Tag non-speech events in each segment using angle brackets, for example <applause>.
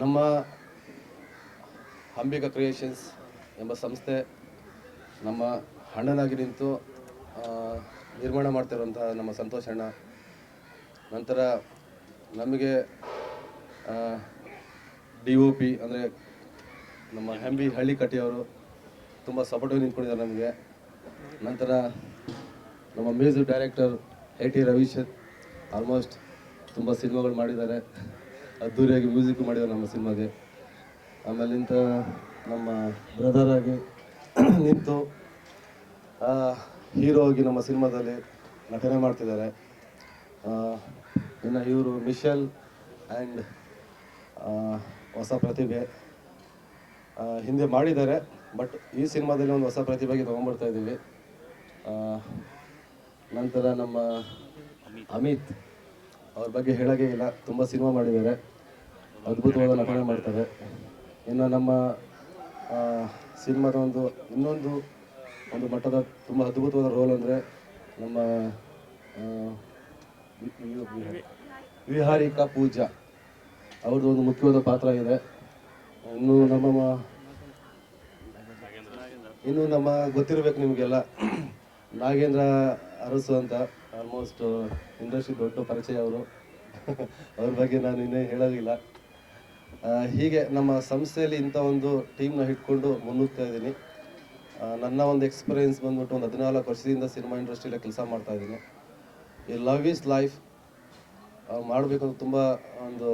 ನಮ್ಮ ಅಂಬಿಕಾ ಕ್ರಿಯೇಷನ್ಸ್ ಎಂಬ ಸಂಸ್ಥೆ ನಮ್ಮ ಅಣ್ಣನಾಗಿ ನಿಂತು ನಿರ್ಮಾಣ ಮಾಡ್ತಿರುವಂತಹ ನಮ್ಮ ಸಂತೋಷ್ ಅಣ್ಣ. ನಂತರ ನಮಗೆ ಡಿ ಒ ಪಿ ಅಂದರೆ ನಮ್ಮ ಹೆಂಬಿ ಹಳ್ಳಿ ಕಟ್ಟಿಯವರು ತುಂಬ ಸಪೋರ್ಟಿವ್ ನಿಂತ್ಕೊಂಡಿದ್ದಾರೆ ನಮಗೆ. ನಂತರ ನಮ್ಮ music director A T Ravish almost ತುಂಬ ಸಿನಿಮಾಗಳು ಮಾಡಿದ್ದಾರೆ. ಅದ್ದೂರಿಯಾಗಿ ಮ್ಯೂಸಿಕ್ ಮಾಡಿದ್ದಾರೆ ನಮ್ಮ ಸಿನಿಮಾಗೆ. ನಿಂತ ನಮ್ಮ ಬ್ರದರ್ ಆಗಿ <clears throat> ನಿಂತು ಹೀರೋ ಆಗಿ ನಮ್ಮ ಸಿನಿಮಾದಲ್ಲಿ ನಟನೆ ಮಾಡ್ತಿದ್ದಾರೆ. ಇನ್ನು ಇವರು ಮಿಶೆಲ್ ಆ್ಯಂಡ್ ಹೊಸ ಪ್ರತಿಭೆ. ಹಿಂದೆ ಮಾಡಿದ್ದಾರೆ, ಬಟ್ ಈ ಸಿನಿಮಾದಲ್ಲಿ ಒಂದು ಹೊಸ ಪ್ರತಿಭೆಗೆ ತೊಗೊಂಡ್ಬರ್ತಾ ಇದ್ದೀವಿ. ನಂತರ ನಮ್ಮ ಅಮಿತ್ ಅವ್ರ ಬಗ್ಗೆ ಹೇಳೋದೇ ಇಲ್ಲ, ತುಂಬ ಸಿನಿಮಾ ಮಾಡಿದ್ದಾರೆ. ಅದ್ಭುತವಾದ ನಟನೆ ಮಾಡ್ತಾರೆ ಇನ್ನು ನಮ್ಮ ಸಿನಿಮಾದ ಒಂದು, ಇನ್ನೊಂದು ಒಂದು ಮಟ್ಟದ ತುಂಬ ಅದ್ಭುತವಾದ ರೋಲ್ ಅಂದರೆ ನಮ್ಮ ವಿಹಾರಿಕಾ ಪೂಜಾ. ಅವ್ರದ್ದು ಒಂದು ಮುಖ್ಯವಾದ ಪಾತ್ರ ಇದೆ. ಇನ್ನು ನಮ್ಮ ಇನ್ನು ನಮ್ಮ ಗೊತ್ತಿರಬೇಕು ನಿಮಗೆಲ್ಲ. ನಾಗೇಂದ್ರ ಅರಸು ಅಂತ ಆಲ್ಮೋಸ್ಟ್ ಇಂಡಸ್ಟ್ರಿ ದೊಡ್ಡ ಪರಿಚಯ ಅವರು. <laughs> ಅವ್ರ ಬಗ್ಗೆ ನಾನು ಇನ್ನೇ ಹೇಳೋದಿಲ್ಲ. ಹೀಗೆ ನಮ್ಮ ಸಂಸ್ಥೆಯಲ್ಲಿ ಇಂಥ ಒಂದು ಟೀಮ್ನ ಇಟ್ಕೊಂಡು ಮುನ್ನುಗ್ತಾ ಇದ್ದೀನಿ. ನನ್ನ ಒಂದು ಎಕ್ಸ್ಪೀರಿಯನ್ಸ್ ಬಂದ್ಬಿಟ್ಟು ಒಂದು ಹದಿನಾಲ್ಕು ವರ್ಷದಿಂದ ಸಿನಿಮಾ ಇಂಡಸ್ಟ್ರಿಯಲ್ಲಿ ಕೆಲಸ ಮಾಡ್ತಾ ಇದ್ದೀನಿ. ಈ ಲವ್ ಈಸ್ ಲೈಫ್ ಮಾಡಬೇಕಂತ ತುಂಬ ಒಂದು,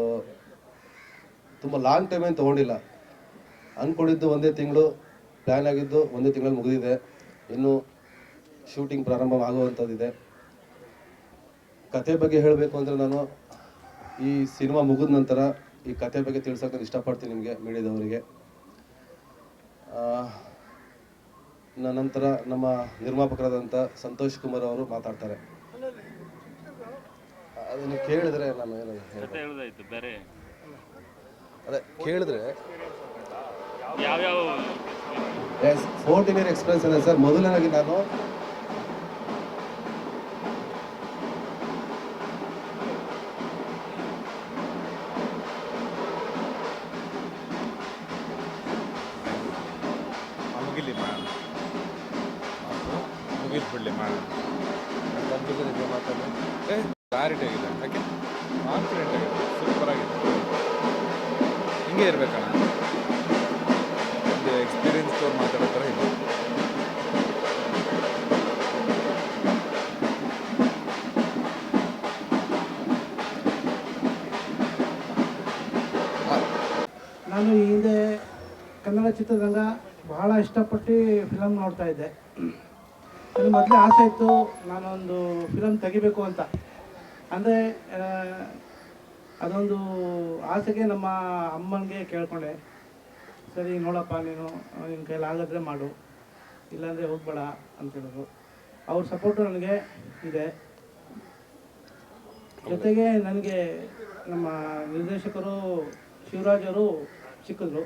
ತುಂಬ ಲಾಂಗ್ ಟೈಮ್ ಏನು ತೊಗೊಂಡಿಲ್ಲ. ಅಂದ್ಕೊಂಡಿದ್ದು ಒಂದೇ ತಿಂಗಳು ಪ್ಲ್ಯಾನ್ ಆಗಿದ್ದು ಒಂದೇ ತಿಂಗಳಲ್ಲಿ ಮುಗಿದಿದೆ. ಇನ್ನು ಶೂಟಿಂಗ್ ಪ್ರಾರಂಭ ಆಗುವಂಥದ್ದಿದೆ ಕತೆ ಬಗ್ಗೆ ಹೇಳಬೇಕು ಅಂದರೆ ನಾನು ಈ ಸಿನಿಮಾ ಮುಗಿದ ನಂತರ ಈ ಕತೆ ಬಗ್ಗೆ ತಿಳ್ಸೋಕೆ ನಾನು ಇಷ್ಟಪಡ್ತೀನಿ ನಿಮಗೆ ಮೀಡಿಯಾದವರಿಗೆ. ನಂತರ ನಮ್ಮ ನಿರ್ಮಾಪಕರಾದಂಥ ಸಂತೋಷ್ ಕುಮಾರ್ ಅವರು ಮಾತಾಡ್ತಾರೆ. ಅದನ್ನು ಕೇಳಿದ್ರೆ ನಾನು? ಬೇರೆ. ಅದೇ ಕೇಳಿದ್ರೆ ಫೋರ್ಟಿನ್ ಇಯರ್ ಎಕ್ಸ್ಪೀರಿಯನ್ಸ್ ಇದೆ ಸರ್. ಮೊದಲನೇದಾಗಿ ನಾನು ಮುಗಿಲ್ ಬಿಡಲಿ ಮಾಡೋಣ ಏ ಕ್ಲಾರಿಟಿ ಆಗಿದೆ ಯಾಕೆ ಕಾನ್ಫಿಡೆಂಟ್ ಆಗಿದೆ ಸೂಪರ್ ಆಗಿದೆ ಹಿಂಗೆ ಇರ್ಬೇಕಣ್ಣ ಒಂದು ಎಕ್ಸ್ಪೀರಿಯನ್ಸ್ ತೋರ್ ಮಾತಾಡೋ ಥರ ಇದೆ ನಾನು ಈ ಹಿಂದೆ ಕನ್ನಡ ಚಿತ್ರರಂಗ ಬಹಳ ಇಷ್ಟಪಟ್ಟು ಫಿಲಮ್ ನೋಡ್ತಾ ಇದ್ದೆ. ನನಗೆ ಮೊದಲೇ ಆಸೆ ಇತ್ತು, ನಾನೊಂದು ಫಿಲಮ್ ತೆಗಿಬೇಕು ಅಂತ. ಅಂದರೆ ಅದೊಂದು ಆಸೆಗೆ ನಮ್ಮ ಅಮ್ಮನಿಗೆ ಕೇಳ್ಕೊಂಡೆ. ಸರಿ, ನೋಡಪ್ಪ, ನೀನು ನಿನ್ನ ಕೈಲಿ ಆಗದ್ರೆ ಮಾಡು. ಇಲ್ಲಾಂದರೆ ಹೋಗ್ಬೇಡ ಅಂತ ಹೇಳಿದ್ರು. ಅವ್ರ ಸಪೋರ್ಟು ನನಗೆ ಇದೆ. ಜೊತೆಗೆ ನನಗೆ ನಮ್ಮ ನಿರ್ದೇಶಕರು ಶಿವರಾಜ್ ಅವರು ಸಿಕ್ಕಿದ್ರು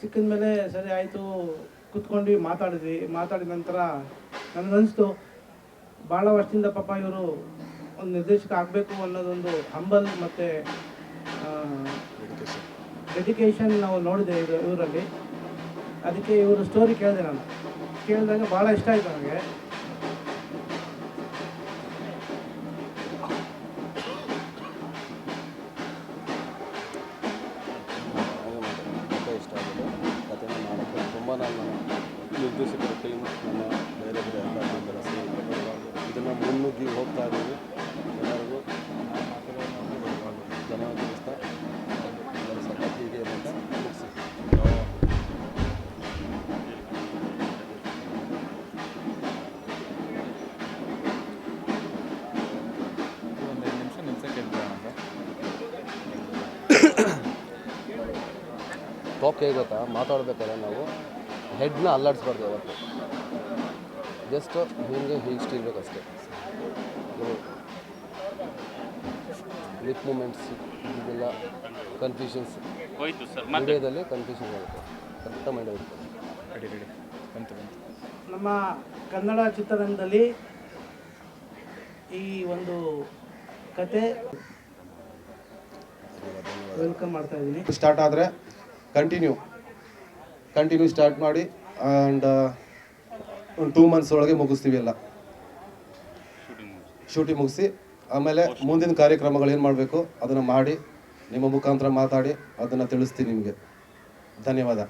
ಸಿಕ್ಕಿದ ಮೇಲೆ ಸರಿ, ಆಯಿತು ಕುತ್ಕೊಂಡು ಮಾತಾಡಿದ್ವಿ. ಮಾತಾಡಿದ ನಂತರ ನನಗನ್ನಿಸ್ತು ಭಾಳ ವರ್ಷದಿಂದ ಪಾಪ ಇವರು ಒಂದು ನಿರ್ದೇಶಕ ಆಗಬೇಕು ಅನ್ನೋದೊಂದು ಹಂಬಲ್ ಮತ್ತು ಎಜುಕೇಷನ್ ನಾವು ನೋಡಿದೆ ಇದು ಇವರಲ್ಲಿ. ಅದಕ್ಕೆ ಇವರು ಸ್ಟೋರಿ ಕೇಳಿದೆ ನಾನು. ಕೇಳಿದಾಗ ಭಾಳ ಇಷ್ಟ ಆಯಿತು ನನಗೆ. ಸರ್ ಟಾಪ್ ಹೇಗೆ ಗೊತ್ತಾ? ಮಾತಾಡ್ಬೇಕಾದ್ರೆ ನಾವು ಹೆಡ್ನ ಅಲ್ಲಾಡಿಸ್ಬಾರ್ದು ಯಾವತ್ತು. ಜಸ್ಟ್ ಹಿಂಗೆ ಹೀಗೆ ಇರ್ಬೇಕು ಅಷ್ಟೇ ಲಿಪ್ ಮೂಮೆಂಟ್ಸ್ ಇದೆಲ್ಲ ಕನ್ಫ್ಯೂಷನ್ಸ್ ಹೋಯ್ತು ಸರ್ ಮತ್ತೆ? ಮೀಡಿಯಾದಲ್ಲಿ ಕನ್ಫ್ಯೂಷನ್ ಆಗುತ್ತೆ. ಕರೆಕ್ಟ್ ಮೈಂಡ್ ಬಂತು ನಮ್ಮ ಕನ್ನಡ ಚಿತ್ರರಂಗದಲ್ಲಿ ಈ ಒಂದು ಕತೆ ವೆಲ್ಕಮ್ ಮಾಡ್ತಾ ಇದ್ದೀನಿ. ಸ್ಟಾರ್ಟ್ ಆದರೆ ಕಂಟಿನ್ಯೂ ಕಂಟಿನ್ಯೂ ಸ್ಟಾರ್ಟ್ ಮಾಡಿ ಆ್ಯಂಡ್ ಒಂದು ಟೂ ಮಂತ್ಸ್ ಒಳಗೆ ಮುಗಿಸ್ತೀವಿ ಎಲ್ಲ. ಶೂಟಿಂಗ್ ಶೂಟಿಂಗ್ ಮುಗಿಸಿ, ಆಮೇಲೆ ಮುಂದಿನ ಕಾರ್ಯಕ್ರಮಗಳು ಏನು ಮಾಡಬೇಕು, ಅದನ್ನು ಮಾಡಿ, ನಿಮ್ಮ ಮುಖಾಂತರ ಮಾತಾಡಿ, ಅದನ್ನು ತಿಳಿಸ್ತೀನಿ ನಿಮಗೆ. ಧನ್ಯವಾದ.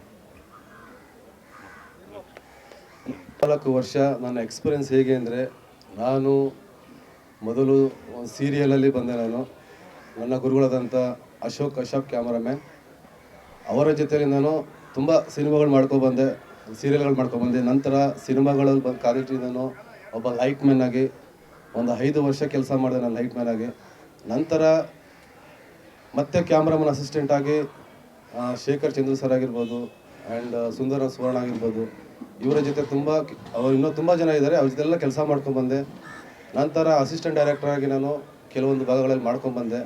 ನಾಲ್ಕು ವರ್ಷ ನನ್ನ ಎಕ್ಸ್ಪೀರಿಯನ್ಸ್ ಹೇಗೆ ಅಂದರೆ, ನಾನು ಮೊದಲು ಸೀರಿಯಲಲ್ಲಿ ಬಂದೆ ನಾನು. ನನ್ನ ಗುರುಗಳಾದಂಥ ಅಶೋಕ್ ಅಶೋಕ್ ಕ್ಯಾಮರಾಮ್ಯಾನ್ ಅವರ ಜೊತೆಯಲ್ಲಿ ನಾನು ತುಂಬ ಸಿನಿಮಾಗಳು ಮಾಡ್ಕೊಬಂದೆ ಸೀರಿಯಲ್ಗಳು ಮಾಡ್ಕೊಬಂದೆ ನಂತರ ಸಿನಿಮಾಗಳಲ್ಲಿ ಬಂದು ಕಾಲಿಟ್ಟಿ ನಾನು ಒಬ್ಬ ಲೈಟ್ ಮ್ಯಾನ್ ಆಗಿ ಒಂದು ಐದು ವರ್ಷ ಕೆಲಸ ಮಾಡಿದೆ ನಾನು ಲೈಟ್ ಮ್ಯಾನ್ ಆಗಿ. ನಂತರ ಮತ್ತೆ ಕ್ಯಾಮ್ರಾಮನ್ ಅಸಿಸ್ಟೆಂಟ್ ಆಗಿ ಶೇಖರ್ ಚಂದ್ರ ಸರ್ ಆಗಿರ್ಬೋದು ಆ್ಯಂಡ್ ಸುಂದರ ಸುವರ್ಣ ಆಗಿರ್ಬೋದು. ಇವರ ಜೊತೆ ತುಂಬ ಅವ್ರು ಇನ್ನೂ ತುಂಬ ಜನ ಇದ್ದಾರೆ ಅವ್ರ ಜೊತೆಲ್ಲ ಕೆಲಸ ಮಾಡ್ಕೊಂಡ್ಬಂದೆ ನಂತರ ಅಸಿಸ್ಟೆಂಟ್ ಡೈರೆಕ್ಟರ್ ಆಗಿ ನಾನು ಕೆಲವೊಂದು ಭಾಗಗಳಲ್ಲಿ ಮಾಡ್ಕೊಂಡ್ಬಂದೆ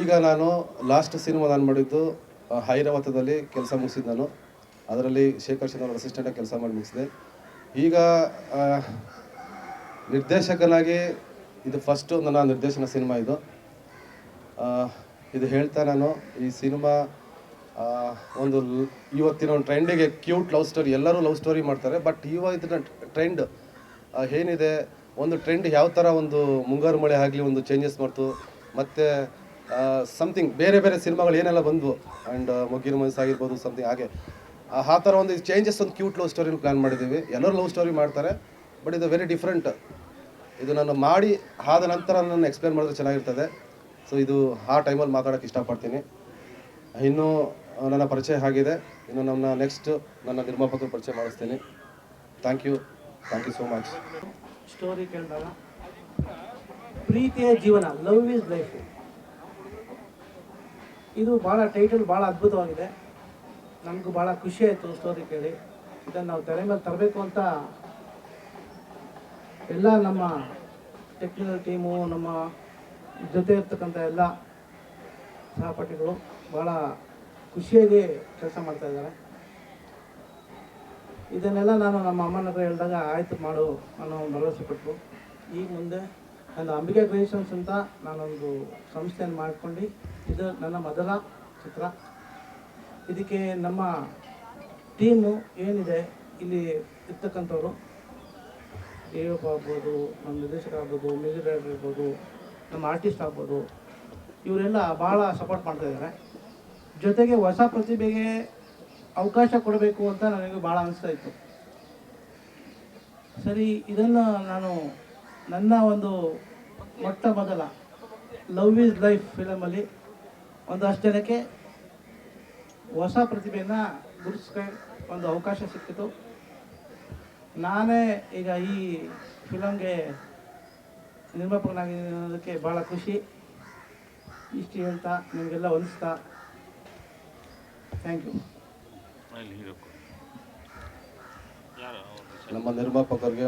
ಈಗ ನಾನು ಲಾಸ್ಟ್ ಸಿನಿಮಾ ನಾನು ಮಾಡಿದ್ದು ಆ, ಐರಾವತದಲ್ಲಿ ಕೆಲಸ ಮುಗಿಸಿದ್ದು ನಾನು. ಅದರಲ್ಲಿ ಶೇಖರ್ ಚಂದ್ರ ಅವ್ರ ಅಸಿಸ್ಟೆಂಟಾಗಿ ಕೆಲಸ ಮಾಡಿ ಮುಗಿಸಿದೆ. ಈಗ ನಿರ್ದೇಶಕನಾಗಿ ಇದು ಫಸ್ಟು ನನ್ನ ನಿರ್ದೇಶನ ಸಿನಿಮಾ ಇದು. ಇದು ಹೇಳ್ತಾ ನಾನು ಈ ಸಿನಿಮಾ ಒಂದು ಇವತ್ತಿನ ಒಂದು ಟ್ರೆಂಡಿಗೆ ಕ್ಯೂಟ್ ಲವ್ ಸ್ಟೋರಿ ಎಲ್ಲರೂ ಲವ್ ಸ್ಟೋರಿ ಮಾಡ್ತಾರೆ. ಬಟ್ ಇವತ್ತಿನ ಟ್ರೆಂಡ್ ಏನಿದೆ ಒಂದು ಟ್ರೆಂಡ್ ಯಾವ ಥರ ಒಂದು ಮುಂಗಾರು ಮಳೆ ಆಗಲಿ ಒಂದು ಚೇಂಜಸ್ ಮಾಡ್ತು ಮತ್ತು ಸಮಥಿಂಗ್ ಬೇರೆ ಬೇರೆ ಸಿನಿಮಾಗಳು ಏನೆಲ್ಲ ಬಂದವು? ಆ್ಯಂಡ್ ಮೊಗ್ಗಿನ ಮನಸ್ಸು ಆಗಿರ್ಬೋದು ಸಮಥಿಂಗ್ ಹಾಗೆ. ಆ ಥರ ಒಂದು ಚೇಂಜಸ್ ಒಂದು ಕ್ಯೂಟ್ ಲವ್ ಸ್ಟೋರಿನ ಪ್ಲ್ಯಾನ್ ಮಾಡಿದ್ದೀವಿ. ಎಲ್ಲರೂ ಲವ್ ಸ್ಟೋರಿ ಮಾಡ್ತಾರೆ ಬಟ್ ಇದು ವೆರಿ ಡಿಫ್ರೆಂಟ್ ಇದು ನಾನು ಮಾಡಿ ಆದ ನಂತರ ನಾನು ಎಕ್ಸ್ಪ್ಲೇನ್ ಮಾಡಿದ್ರೆ ಚೆನ್ನಾಗಿರ್ತದೆ. ಸೊ ಇದು ಆ ಟೈಮಲ್ಲಿ ಮಾತಾಡೋಕ್ಕೆ ಇಷ್ಟಪಡ್ತೀನಿ. ಇನ್ನೂ ನನ್ನ ಪರಿಚಯ ಆಗಿದೆ. ಇನ್ನು ನನ್ನ ನೆಕ್ಸ್ಟ್ ನನ್ನ ನಿರ್ಮಾಪಕರು ಪರಿಚಯ ಮಾಡಿಸ್ತೀನಿ. Thank you thank you so much story ಕೇಳಿದಾಗ, ಪ್ರೀತಿಯ ಜೀವನ ಲವ್ ಇಸ್ ಲೈಫ್ ಇದು ಭಾಳ ಟೈಟಲ್ ಭಾಳ ಅದ್ಭುತವಾಗಿದೆ. ನಮಗೂ ಭಾಳ ಖುಷಿ ಆಯಿತು ಸ್ಟೋರಿ ಕೇಳಿ. ಇದನ್ನು ನಾವು ತೆರೆ ಮೇಲೆ ತರಬೇಕು ಅಂತ ಎಲ್ಲ ನಮ್ಮ ಟೆಕ್ನಿಕಲ್ ಟೀಮು ನಮ್ಮ ಜೊತೆ ಇರ್ತಕ್ಕಂಥ ಎಲ್ಲ ಸಹಪಾಠಿಗಳು ಭಾಳ ಖುಷಿಯಾಗಿ ಕೆಲಸ ಮಾಡ್ತಾ ಇದ್ದಾರೆ. ಇದನ್ನೆಲ್ಲ ನಾನು ನಮ್ಮ ಅಮ್ಮನ ಹತ್ರ ಹೇಳಿದಾಗ ಆಯಿತು ಮಾಡು ಅನ್ನೋ ಒಂದು ಭರವಸೆ ಕೊಟ್ಟರು ಈಗ ಮುಂದೆ ನನ್ನ ಅಂಬಿಕೆ ಕ್ರಿಯೇಷನ್ಸ್ ಅಂತ ನಾನೊಂದು ಸಂಸ್ಥೆಯನ್ನು ಮಾಡ್ಕೊಂಡು ಇದು ನನ್ನ ಮೊದಲ ಚಿತ್ರ. ಇದಕ್ಕೆ ನಮ್ಮ ಟೀಮು ಏನಿದೆ ಇಲ್ಲಿ ಇರ್ತಕ್ಕಂಥವ್ರು. ಎಫ್ ಆಗ್ಬೋದು, ನಮ್ಮ ನಿರ್ದೇಶಕ ಆಗ್ಬೋದು, ಮ್ಯೂಸಿಕ್ ಡೈರೆಕ್ಟರ್ ಇರ್ಬೋದು ನಮ್ಮ ಆರ್ಟಿಸ್ಟ್ ಆಗ್ಬೋದು. ಇವರೆಲ್ಲ ಭಾಳ ಸಪೋರ್ಟ್ ಮಾಡ್ತಾ ಇದ್ದಾರೆ. ಜೊತೆಗೆ ಹೊಸ ಪ್ರತಿಭೆಗೆ ಅವಕಾಶ ಕೊಡಬೇಕು ಅಂತ ನನಗೆ ಭಾಳ ಅನಿಸ್ತಾ ಇತ್ತು. ಸರಿ, ಇದನ್ನು ನಾನು ನನ್ನ ಒಂದು ಮೊಟ್ಟ ಮೊದಲ ಲವ್ ಈಸ್ ಲೈಫ್ ಫಿಲಮಲ್ಲಿ ಒಂದಷ್ಟು ಜನಕ್ಕೆ ಹೊಸ ಪ್ರತಿಭೆಯನ್ನು ಗುರುತಿಸ್ಕೊಂಡು ಒಂದು ಅವಕಾಶ ಸಿಕ್ಕಿತು. ನಾನೇ ಈಗ ಈ ಫಿಲಮ್ಗೆ ನಿರ್ಮಾಪಕನಾಗಿರೋದಕ್ಕೆ ಭಾಳ ಖುಷಿ. ಇಷ್ಟು ಹೇಳ್ತಾ ನಿಮಗೆಲ್ಲ ಹೊಲಿಸ್ತಾ. ಥ್ಯಾಂಕ್ ಯು ನಮ್ಮ ನಿರ್ಮಾಪಕರಿಗೆ